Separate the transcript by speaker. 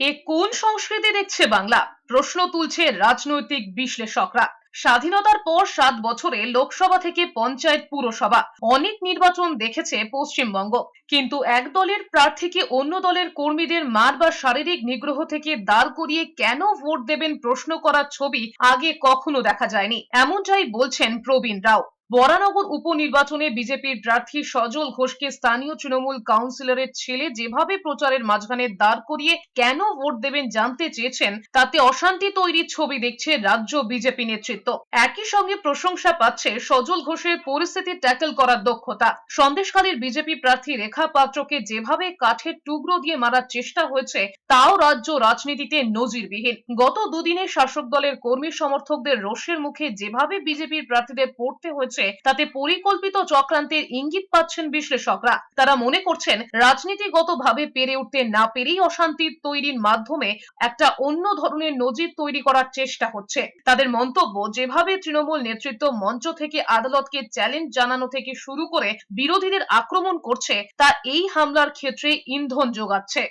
Speaker 1: এ কোন সংস্কৃতি দেখছে বাংলা? প্রশ্ন তুলছে রাজনৈতিক বিশ্লেষকরা। স্বাধীনতার পর সাত বছরে লোকসভা থেকে পঞ্চায়েত পুরসভা। অনেক নির্বাচন দেখেছে পশ্চিমবঙ্গ। কিন্তু এক দলের প্রার্থীকে অন্য দলের কর্মীদের মার বা শারীরিক নিগ্রহ থেকে দাঁড় করিয়ে কেন ভোট দেবেন প্রশ্ন করার ছবি আগে কখনো দেখা যায়নি। এমনটাই বলছেন প্রবীণ রাও। বরানগর উপনির্বাচনে বিজেপির প্রার্থী সজল ঘোষকে স্থানীয় তৃণমূল কাউন্সিলরের ছেলে যেভাবে প্রচারের মাঝখানে দাঁড় করিয়ে কেন ভোট দেবেন জানতে চেয়েছেন, তাতে অশান্তি তৈরির ছবি দেখছে রাজ্য বিজেপি নেতৃত্ব। একই সঙ্গে প্রশংসা পাচ্ছে সজল ঘোষের পরিস্থিতি ট্যাকল করার দক্ষতা। সন্দেশকারীর বিজেপি প্রার্থী রেখা পাত্রকে যেভাবে কাঠের টুকরো দিয়ে মারার চেষ্টা হয়েছে, তাও রাজ্য রাজনীতিতে নজিরবিহীন। গত দুদিনে শাসক দলের কর্মী সমর্থকদের রোষের মুখে যেভাবে বিজেপির প্রার্থীদের পড়তে হয়েছে তাতে পরিকল্পিত চক্রান্তের ইঙ্গিত পাচ্ছেন বিশ্লেষকরা। তারা মনে করছেন, রাজনীতিগতভাবে পেরে উঠতে না পেরেই অশান্তির তৈরির মাধ্যমে একটা অন্য ধরনের নজির তৈরি করার চেষ্টা হচ্ছে। তাদের মন্তব্য, যেভাবে তৃণমূল নেতৃত্ব মঞ্চ থেকে আদালতকে চ্যালেঞ্জ জানানো থেকে শুরু করে বিরোধীদের আক্রমণ করছে, তা এই হামলার ক্ষেত্রে ইন্ধন যোগাচ্ছে।